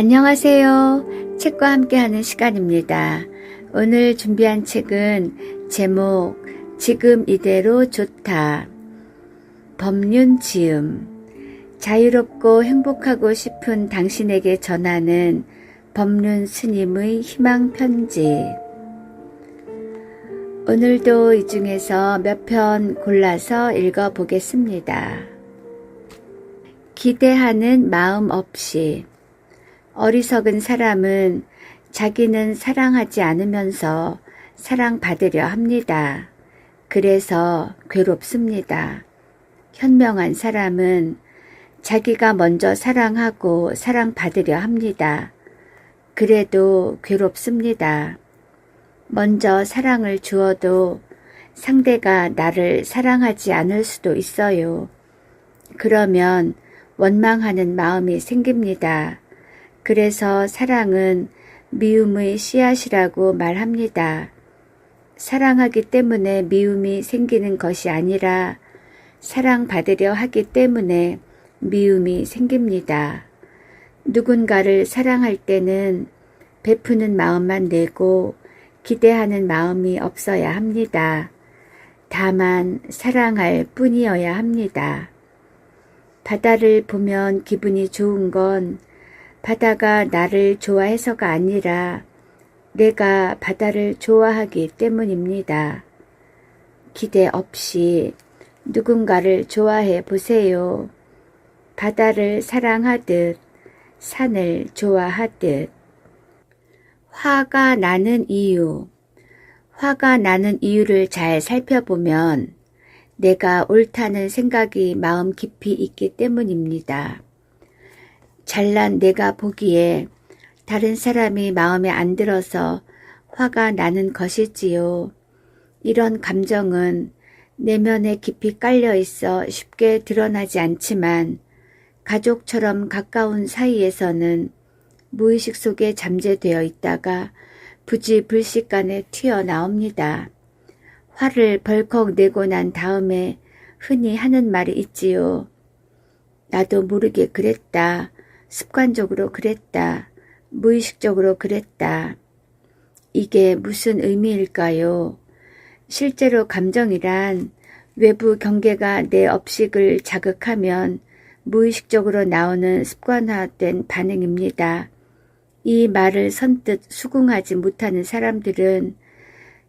안녕하세요. 책과 함께하는 시간입니다. 오늘 준비한 책은 제목 지금 이대로 좋다. 법륜 지음 자유롭고 행복하고 싶은 당신에게 전하는 법륜 스님의 희망 편지 오늘도 이 중에서 몇 편 골라서 읽어 보겠습니다. 기대하는 마음 없이 어리석은 사람은 자기는 사랑하지 않으면서 사랑받으려 합니다. 그래서 괴롭습니다. 현명한 사람은 자기가 먼저 사랑하고 사랑받으려 합니다. 그래도 괴롭습니다. 먼저 사랑을 주어도 상대가 나를 사랑하지 않을 수도 있어요. 그러면 원망하는 마음이 생깁니다. 그래서 사랑은 미움의 씨앗이라고 말합니다. 사랑하기 때문에 미움이 생기는 것이 아니라 사랑받으려 하기 때문에 미움이 생깁니다. 누군가를 사랑할 때는 베푸는 마음만 내고 기대하는 마음이 없어야 합니다. 다만 사랑할 뿐이어야 합니다. 바다를 보면 기분이 좋은 건 바다가 나를 좋아해서가 아니라 내가 바다를 좋아하기 때문입니다. 기대 없이 누군가를 좋아해 보세요. 바다를 사랑하듯 산을 좋아하듯 화가 나는 이유 화가 나는 이유를 잘 살펴보면 내가 옳다는 생각이 마음 깊이 있기 때문입니다. 잘난 내가 보기에 다른 사람이 마음에 안 들어서 화가 나는 것이지요. 이런 감정은 내면에 깊이 깔려 있어 쉽게 드러나지 않지만 가족처럼 가까운 사이에서는 무의식 속에 잠재되어 있다가 부지불식간에 튀어나옵니다. 화를 벌컥 내고 난 다음에 흔히 하는 말이 있지요. 나도 모르게 그랬다. 습관적으로 그랬다. 무의식적으로 그랬다. 이게 무슨 의미일까요? 실제로 감정이란 외부 경계가 내 업식을 자극하면 무의식적으로 나오는 습관화된 반응입니다. 이 말을 선뜻 수긍하지 못하는 사람들은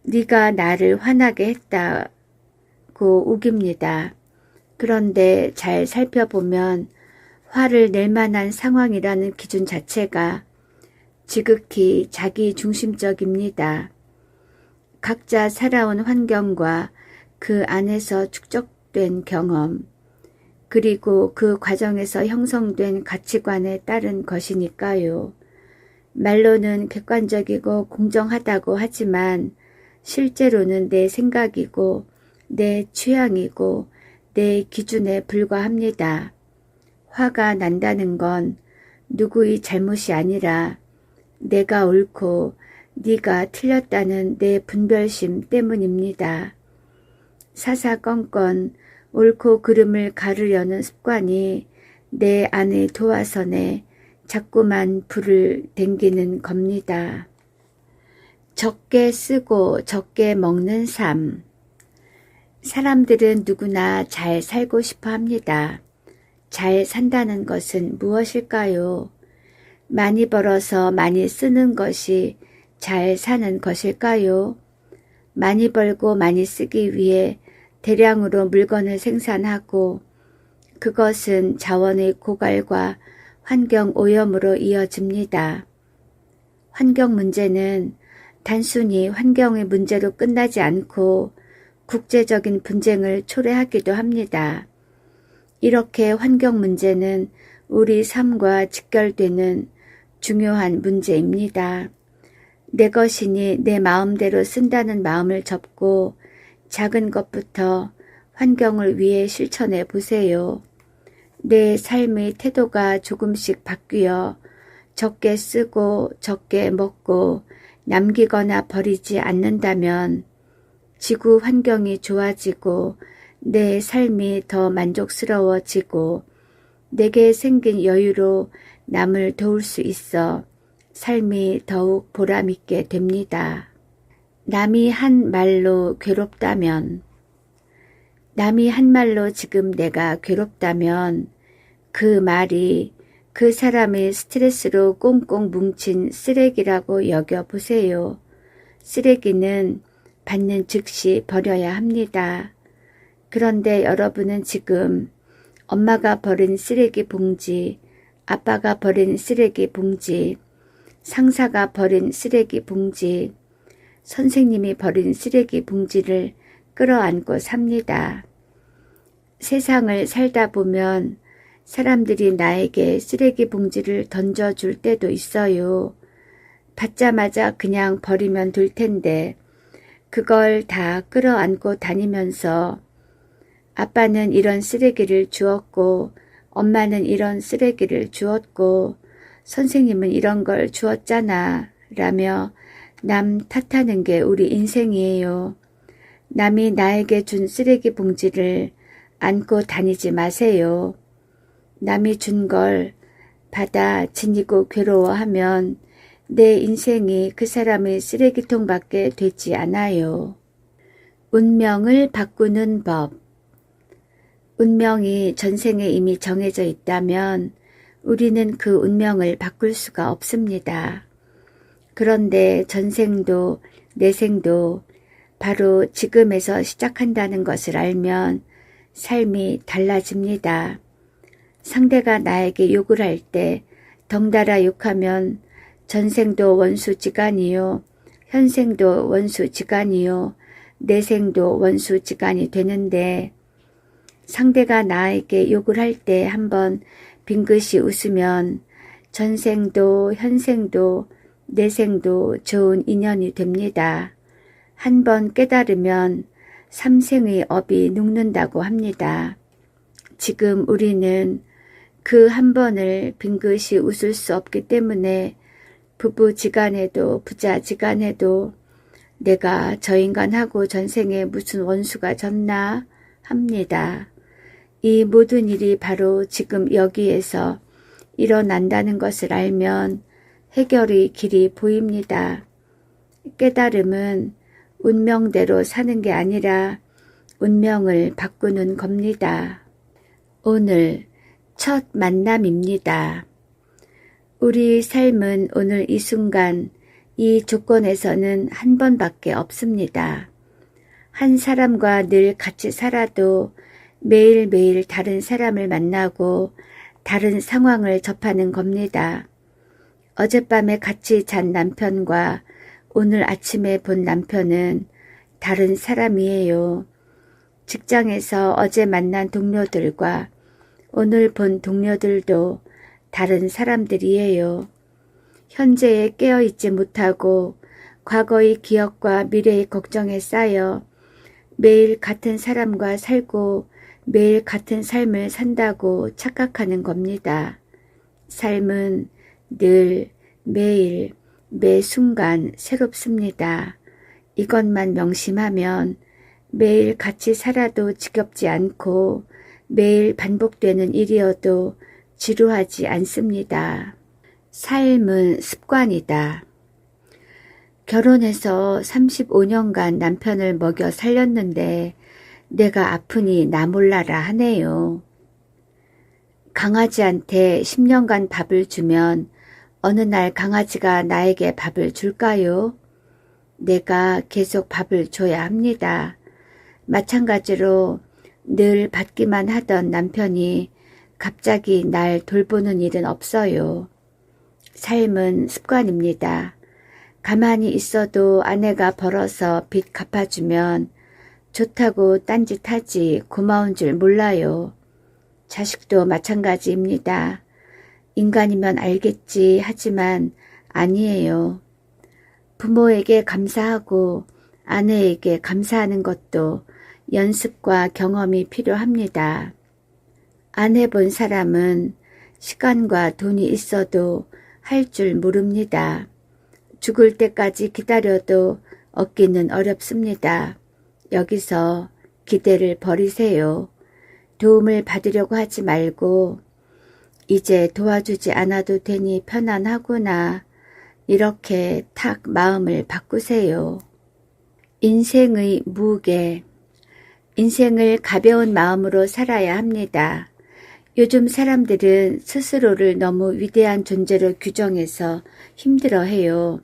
네가 나를 화나게 했다고 우깁니다. 그런데 잘 살펴보면 화를 낼 만한 상황이라는 기준 자체가 지극히 자기 중심적입니다. 각자 살아온 환경과 그 안에서 축적된 경험, 그리고 그 과정에서 형성된 가치관에 따른 것이니까요. 말로는 객관적이고 공정하다고 하지만 실제로는 내 생각이고 내 취향이고 내 기준에 불과합니다. 화가 난다는 건 누구의 잘못이 아니라 내가 옳고 네가 틀렸다는 내 분별심 때문입니다. 사사건건 옳고 그름을 가르려는 습관이 내 안의 도화선에 자꾸만 불을 댕기는 겁니다. 적게 쓰고 적게 먹는 삶. 사람들은 누구나 잘 살고 싶어 합니다. 잘 산다는 것은 무엇일까요? 많이 벌어서 많이 쓰는 것이 잘 사는 것일까요? 많이 벌고 많이 쓰기 위해 대량으로 물건을 생산하고 그것은 자원의 고갈과 환경 오염으로 이어집니다. 환경 문제는 단순히 환경의 문제로 끝나지 않고 국제적인 분쟁을 초래하기도 합니다. 이렇게 환경 문제는 우리 삶과 직결되는 중요한 문제입니다. 내 것이니 내 마음대로 쓴다는 마음을 접고 작은 것부터 환경을 위해 실천해 보세요. 내 삶의 태도가 조금씩 바뀌어 적게 쓰고 적게 먹고 남기거나 버리지 않는다면 지구 환경이 좋아지고 내 삶이 더 만족스러워지고 내게 생긴 여유로 남을 도울 수 있어 삶이 더욱 보람있게 됩니다. 남이 한 말로 괴롭다면, 남이 한 말로 지금 내가 괴롭다면 그 말이 그 사람의 스트레스로 꽁꽁 뭉친 쓰레기라고 여겨보세요. 쓰레기는 받는 즉시 버려야 합니다. 그런데 여러분은 지금 엄마가 버린 쓰레기 봉지, 아빠가 버린 쓰레기 봉지, 상사가 버린 쓰레기 봉지, 선생님이 버린 쓰레기 봉지를 끌어안고 삽니다. 세상을 살다 보면 사람들이 나에게 쓰레기 봉지를 던져줄 때도 있어요. 받자마자 그냥 버리면 될 텐데 그걸 다 끌어안고 다니면서 아빠는 이런 쓰레기를 주었고 엄마는 이런 쓰레기를 주었고 선생님은 이런 걸 주었잖아 라며 남 탓하는 게 우리 인생이에요. 남이 나에게 준 쓰레기 봉지를 안고 다니지 마세요. 남이 준 걸 받아 지니고 괴로워하면 내 인생이 그 사람의 쓰레기통밖에 되지 않아요. 운명을 바꾸는 법 운명이 전생에 이미 정해져 있다면 우리는 그 운명을 바꿀 수가 없습니다. 그런데 전생도 내생도 바로 지금에서 시작한다는 것을 알면 삶이 달라집니다. 상대가 나에게 욕을 할 때 덩달아 욕하면 전생도 원수지간이요. 현생도 원수지간이요. 내생도 원수지간이 되는데 상대가 나에게 욕을 할 때 한번 빙긋이 웃으면 전생도 현생도 내생도 좋은 인연이 됩니다. 한 번 깨달으면 삼생의 업이 눕는다고 합니다. 지금 우리는 그 한 번을 빙긋이 웃을 수 없기 때문에 부부지간에도 부자지간에도 내가 저 인간하고 전생에 무슨 원수가 졌나 합니다. 이 모든 일이 바로 지금 여기에서 일어난다는 것을 알면 해결의 길이 보입니다. 깨달음은 운명대로 사는 게 아니라 운명을 바꾸는 겁니다. 오늘 첫 만남입니다. 우리 삶은 오늘 이 순간 이 조건에서는 한 번밖에 없습니다. 한 사람과 늘 같이 살아도 매일매일 다른 사람을 만나고 다른 상황을 접하는 겁니다. 어젯밤에 같이 잔 남편과 오늘 아침에 본 남편은 다른 사람이에요. 직장에서 어제 만난 동료들과 오늘 본 동료들도 다른 사람들이에요. 현재에 깨어있지 못하고 과거의 기억과 미래의 걱정에 쌓여 매일 같은 사람과 살고 매일 같은 삶을 산다고 착각하는 겁니다. 삶은 늘 매일 매 순간 새롭습니다. 이것만 명심하면 매일 같이 살아도 지겹지 않고 매일 반복되는 일이어도 지루하지 않습니다. 삶은 습관이다. 결혼해서 35년간 남편을 먹여 살렸는데 내가 아프니 나 몰라라 하네요. 강아지한테 10년간 밥을 주면 어느 날 강아지가 나에게 밥을 줄까요? 내가 계속 밥을 줘야 합니다. 마찬가지로 늘 받기만 하던 남편이 갑자기 날 돌보는 일은 없어요. 삶은 습관입니다. 가만히 있어도 아내가 벌어서 빚 갚아주면 좋다고 딴짓하지 고마운 줄 몰라요. 자식도 마찬가지입니다. 인간이면 알겠지 하지만 아니에요. 부모에게 감사하고 아내에게 감사하는 것도 연습과 경험이 필요합니다. 안 해본 사람은 시간과 돈이 있어도 할 줄 모릅니다. 죽을 때까지 기다려도 얻기는 어렵습니다. 여기서 기대를 버리세요. 도움을 받으려고 하지 말고 이제 도와주지 않아도 되니 편안하구나. 이렇게 탁 마음을 바꾸세요. 인생의 무게. 인생을 가벼운 마음으로 살아야 합니다. 요즘 사람들은 스스로를 너무 위대한 존재로 규정해서 힘들어해요.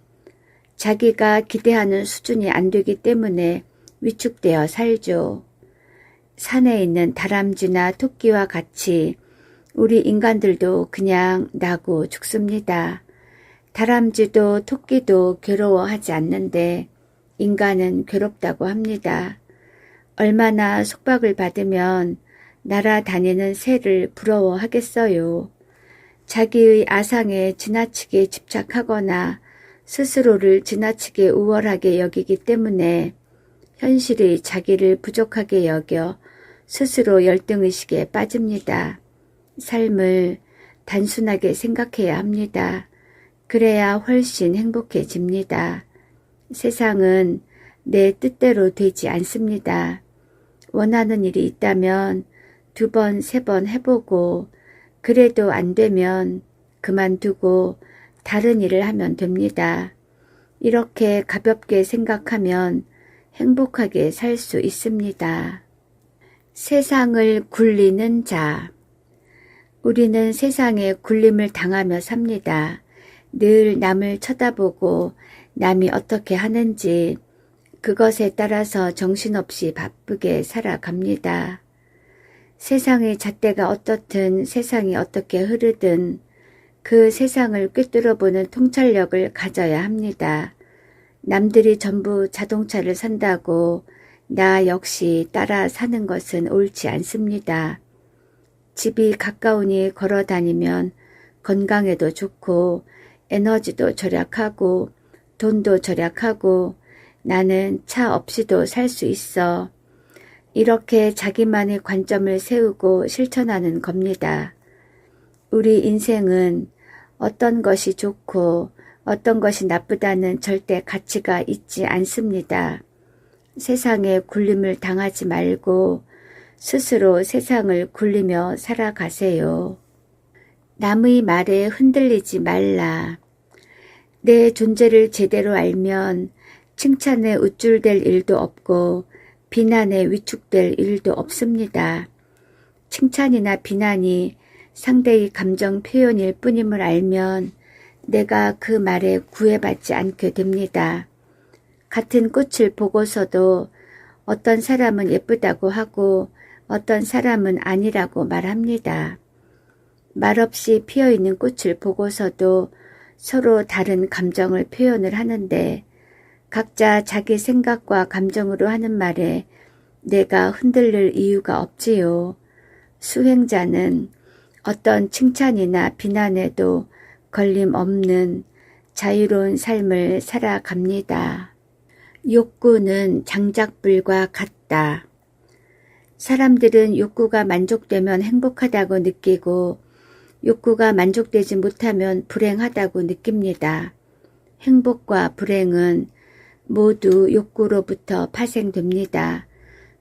자기가 기대하는 수준이 안 되기 때문에 위축되어 살죠. 산에 있는 다람쥐나 토끼와 같이 우리 인간들도 그냥 나고 죽습니다. 다람쥐도 토끼도 괴로워하지 않는데 인간은 괴롭다고 합니다. 얼마나 속박을 받으면 날아다니는 새를 부러워하겠어요. 자기의 아상에 지나치게 집착하거나 스스로를 지나치게 우월하게 여기기 때문에 현실이 자기를 부족하게 여겨 스스로 열등의식에 빠집니다. 삶을 단순하게 생각해야 합니다. 그래야 훨씬 행복해집니다. 세상은 내 뜻대로 되지 않습니다. 원하는 일이 있다면 두 번, 세 번 해보고 그래도 안 되면 그만두고 다른 일을 하면 됩니다. 이렇게 가볍게 생각하면 행복하게 살 수 있습니다. 세상을 굴리는 자. 우리는 세상에 굴림을 당하며 삽니다. 늘 남을 쳐다보고 남이 어떻게 하는지 그것에 따라서 정신없이 바쁘게 살아갑니다. 세상의 잣대가 어떻든 세상이 어떻게 흐르든 그 세상을 꿰뚫어보는 통찰력을 가져야 합니다. 남들이 전부 자동차를 산다고 나 역시 따라 사는 것은 옳지 않습니다. 집이 가까우니 걸어 다니면 건강에도 좋고 에너지도 절약하고 돈도 절약하고 나는 차 없이도 살 수 있어. 이렇게 자기만의 관점을 세우고 실천하는 겁니다. 우리 인생은 어떤 것이 좋고 어떤 것이 나쁘다는 절대 가치가 있지 않습니다. 세상에 굴림을 당하지 말고 스스로 세상을 굴리며 살아가세요. 남의 말에 흔들리지 말라. 내 존재를 제대로 알면 칭찬에 우쭐될 일도 없고 비난에 위축될 일도 없습니다. 칭찬이나 비난이 상대의 감정 표현일 뿐임을 알면 내가 그 말에 구애받지 않게 됩니다. 같은 꽃을 보고서도 어떤 사람은 예쁘다고 하고 어떤 사람은 아니라고 말합니다. 말없이 피어있는 꽃을 보고서도 서로 다른 감정을 표현을 하는데 각자 자기 생각과 감정으로 하는 말에 내가 흔들릴 이유가 없지요. 수행자는 어떤 칭찬이나 비난에도 걸림 없는 자유로운 삶을 살아갑니다. 욕구는 장작불과 같다. 사람들은 욕구가 만족되면 행복하다고 느끼고 욕구가 만족되지 못하면 불행하다고 느낍니다. 행복과 불행은 모두 욕구로부터 파생됩니다.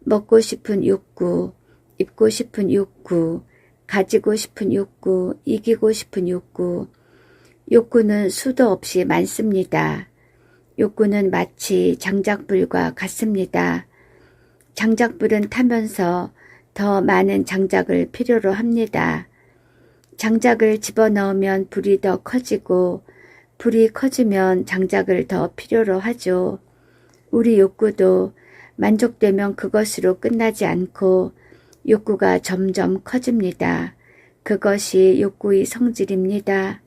먹고 싶은 욕구, 입고 싶은 욕구, 가지고 싶은 욕구, 이기고 싶은 욕구. 욕구는 수도 없이 많습니다. 욕구는 마치 장작불과 같습니다. 장작불은 타면서 더 많은 장작을 필요로 합니다. 장작을 집어넣으면 불이 더 커지고 불이 커지면 장작을 더 필요로 하죠. 우리 욕구도 만족되면 그것으로 끝나지 않고 욕구가 점점 커집니다. 그것이 욕구의 성질입니다.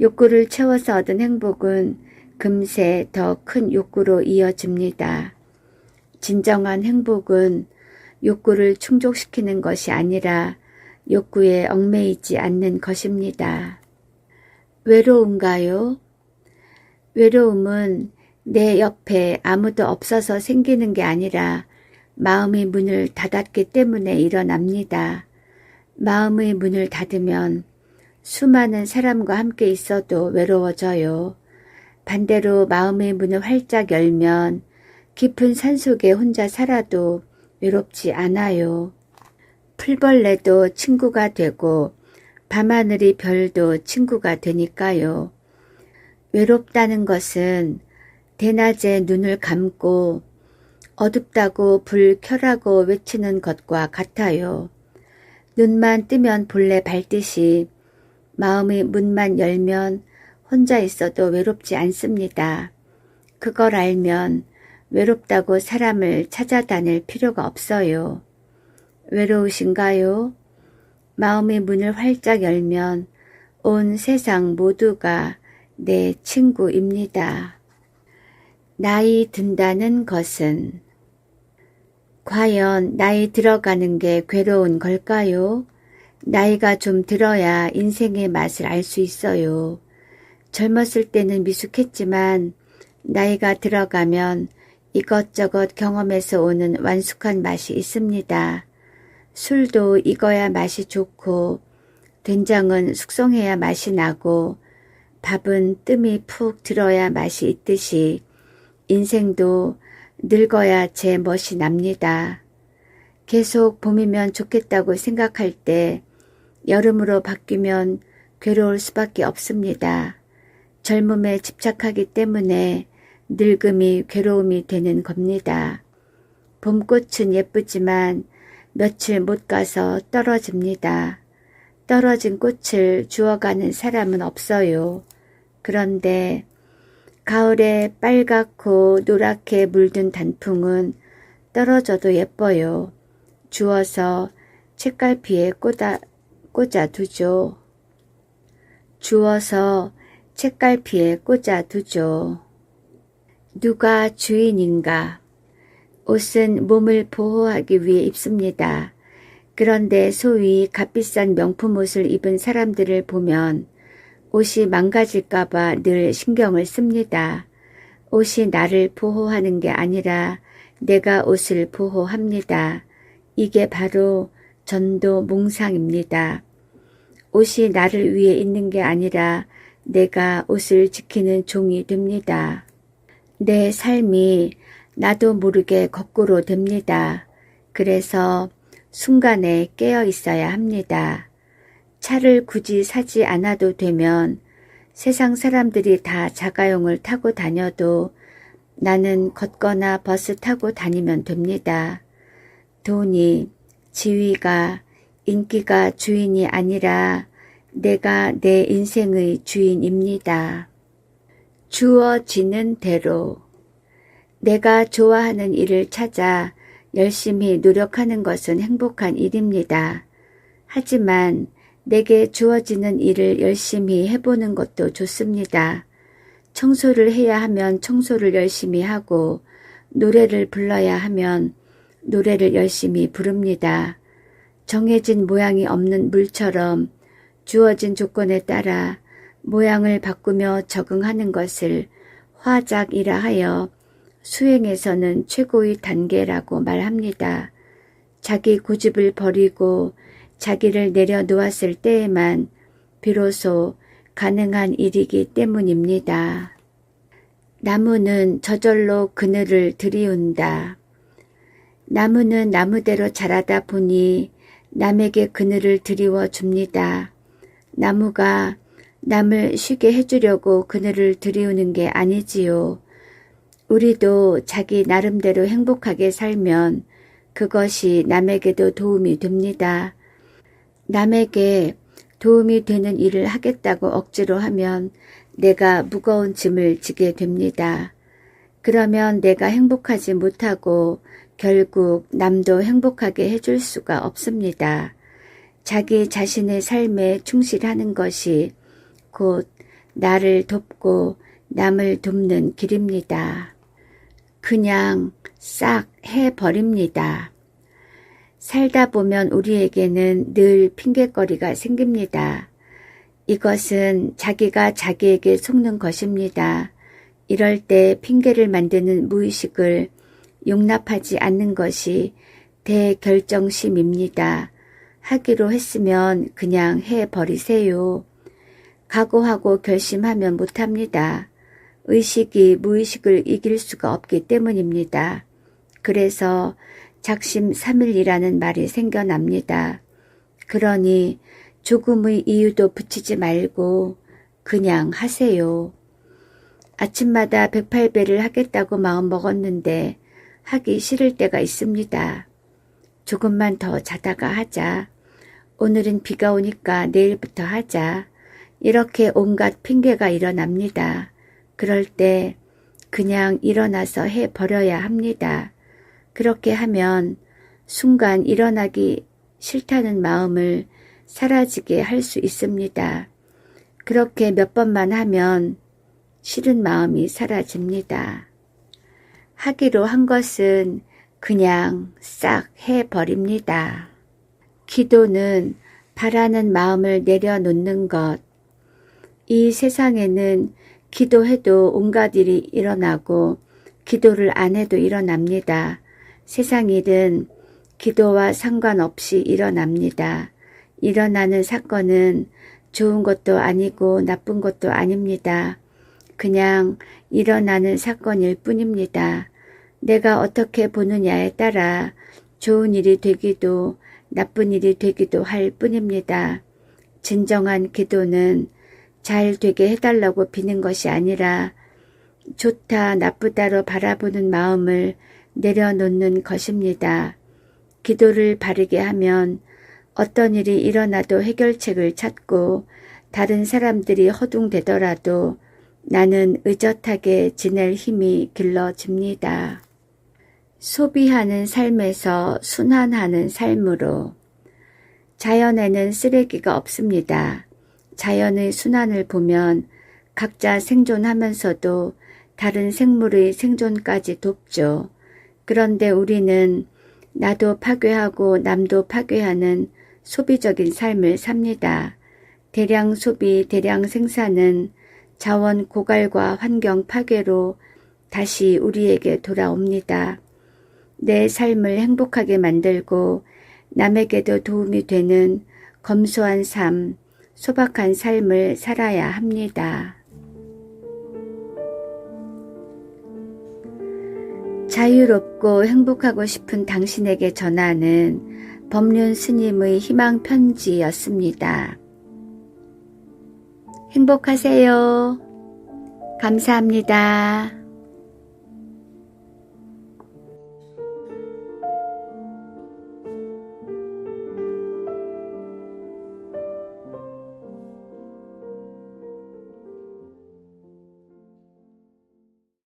욕구를 채워서 얻은 행복은 금세 더 큰 욕구로 이어집니다. 진정한 행복은 욕구를 충족시키는 것이 아니라 욕구에 얽매이지 않는 것입니다. 외로운가요? 외로움은 내 옆에 아무도 없어서 생기는 게 아니라 마음의 문을 닫았기 때문에 일어납니다. 마음의 문을 닫으면 수많은 사람과 함께 있어도 외로워져요. 반대로 마음의 문을 활짝 열면 깊은 산속에 혼자 살아도 외롭지 않아요. 풀벌레도 친구가 되고 밤하늘이 별도 친구가 되니까요. 외롭다는 것은 대낮에 눈을 감고 어둡다고 불 켜라고 외치는 것과 같아요. 눈만 뜨면 본래 밝듯이 마음의 문만 열면 혼자 있어도 외롭지 않습니다. 그걸 알면 외롭다고 사람을 찾아다닐 필요가 없어요. 외로우신가요? 마음의 문을 활짝 열면 온 세상 모두가 내 친구입니다. 나이 든다는 것은 과연 나이 들어가는 게 괴로운 걸까요? 나이가 좀 들어야 인생의 맛을 알 수 있어요. 젊었을 때는 미숙했지만 나이가 들어가면 이것저것 경험해서 오는 완숙한 맛이 있습니다. 술도 익어야 맛이 좋고 된장은 숙성해야 맛이 나고 밥은 뜸이 푹 들어야 맛이 있듯이 인생도 늙어야 제 멋이 납니다. 계속 봄이면 좋겠다고 생각할 때 여름으로 바뀌면 괴로울 수밖에 없습니다. 젊음에 집착하기 때문에 늙음이 괴로움이 되는 겁니다. 봄꽃은 예쁘지만 며칠 못 가서 떨어집니다. 떨어진 꽃을 주워가는 사람은 없어요. 그런데 가을에 빨갛고 노랗게 물든 단풍은 떨어져도 예뻐요. 주워서 책갈피에 꽂아, 꽂아두죠. 주워서 책갈피에 꽂아두죠. 누가 주인인가? 옷은 몸을 보호하기 위해 입습니다. 그런데 소위 값비싼 명품 옷을 입은 사람들을 보면 옷이 망가질까봐 늘 신경을 씁니다. 옷이 나를 보호하는 게 아니라 내가 옷을 보호합니다. 이게 바로 전도 몽상입니다. 옷이 나를 위해 있는 게 아니라 내가 옷을 지키는 종이 됩니다. 내 삶이 나도 모르게 거꾸로 됩니다. 그래서 순간에 깨어 있어야 합니다. 차를 굳이 사지 않아도 되면 세상 사람들이 다 자가용을 타고 다녀도 나는 걷거나 버스 타고 다니면 됩니다. 돈이, 지위가, 인기가 주인이 아니라 내가 내 인생의 주인입니다. 주어지는 대로 내가 좋아하는 일을 찾아 열심히 노력하는 것은 행복한 일입니다. 하지만 내게 주어지는 일을 열심히 해보는 것도 좋습니다. 청소를 해야 하면 청소를 열심히 하고 노래를 불러야 하면 노래를 열심히 부릅니다. 정해진 모양이 없는 물처럼 주어진 조건에 따라 모양을 바꾸며 적응하는 것을 화작이라 하여 수행에서는 최고의 단계라고 말합니다. 자기 고집을 버리고 자기를 내려놓았을 때에만 비로소 가능한 일이기 때문입니다. 나무는 저절로 그늘을 들이운다. 나무는 나무대로 자라다 보니 남에게 그늘을 드리워 줍니다. 나무가 남을 쉬게 해주려고 그늘을 들이우는 게 아니지요. 우리도 자기 나름대로 행복하게 살면 그것이 남에게도 도움이 됩니다. 남에게 도움이 되는 일을 하겠다고 억지로 하면 내가 무거운 짐을 지게 됩니다. 그러면 내가 행복하지 못하고 결국 남도 행복하게 해줄 수가 없습니다. 자기 자신의 삶에 충실하는 것이 곧 나를 돕고 남을 돕는 길입니다. 그냥 싹 해버립니다. 살다 보면 우리에게는 늘 핑계거리가 생깁니다. 이것은 자기가 자기에게 속는 것입니다. 이럴 때 핑계를 만드는 무의식을 용납하지 않는 것이 대결정심입니다. 하기로 했으면 그냥 해버리세요. 각오하고 결심하면 못합니다. 의식이 무의식을 이길 수가 없기 때문입니다. 그래서 작심 삼일이라는 말이 생겨납니다. 그러니 조금의 이유도 붙이지 말고 그냥 하세요. 아침마다 108배를 하겠다고 마음 먹었는데 하기 싫을 때가 있습니다. 조금만 더 자다가 하자. 오늘은 비가 오니까 내일부터 하자. 이렇게 온갖 핑계가 일어납니다. 그럴 때 그냥 일어나서 해 버려야 합니다. 그렇게 하면 순간 일어나기 싫다는 마음을 사라지게 할 수 있습니다. 그렇게 몇 번만 하면 싫은 마음이 사라집니다. 하기로 한 것은 그냥 싹 해버립니다. 기도는 바라는 마음을 내려놓는 것. 이 세상에는 기도해도 온갖 일이 일어나고 기도를 안 해도 일어납니다. 세상 일은 기도와 상관없이 일어납니다. 일어나는 사건은 좋은 것도 아니고 나쁜 것도 아닙니다. 그냥 일어나는 사건일 뿐입니다. 내가 어떻게 보느냐에 따라 좋은 일이 되기도 나쁜 일이 되기도 할 뿐입니다. 진정한 기도는 잘 되게 해달라고 비는 것이 아니라 좋다 나쁘다로 바라보는 마음을 내려놓는 것입니다. 기도를 바르게 하면 어떤 일이 일어나도 해결책을 찾고 다른 사람들이 허둥대더라도 나는 의젓하게 지낼 힘이 길러집니다. 소비하는 삶에서 순환하는 삶으로 자연에는 쓰레기가 없습니다. 자연의 순환을 보면 각자 생존하면서도 다른 생물의 생존까지 돕죠. 그런데 우리는 나도 파괴하고 남도 파괴하는 소비적인 삶을 삽니다. 대량 소비, 대량 생산은 자원 고갈과 환경 파괴로 다시 우리에게 돌아옵니다. 내 삶을 행복하게 만들고 남에게도 도움이 되는 검소한 삶, 소박한 삶을 살아야 합니다. 자유롭고 행복하고 싶은 당신에게 전하는 법륜 스님의 희망 편지였습니다. 행복하세요. 감사합니다.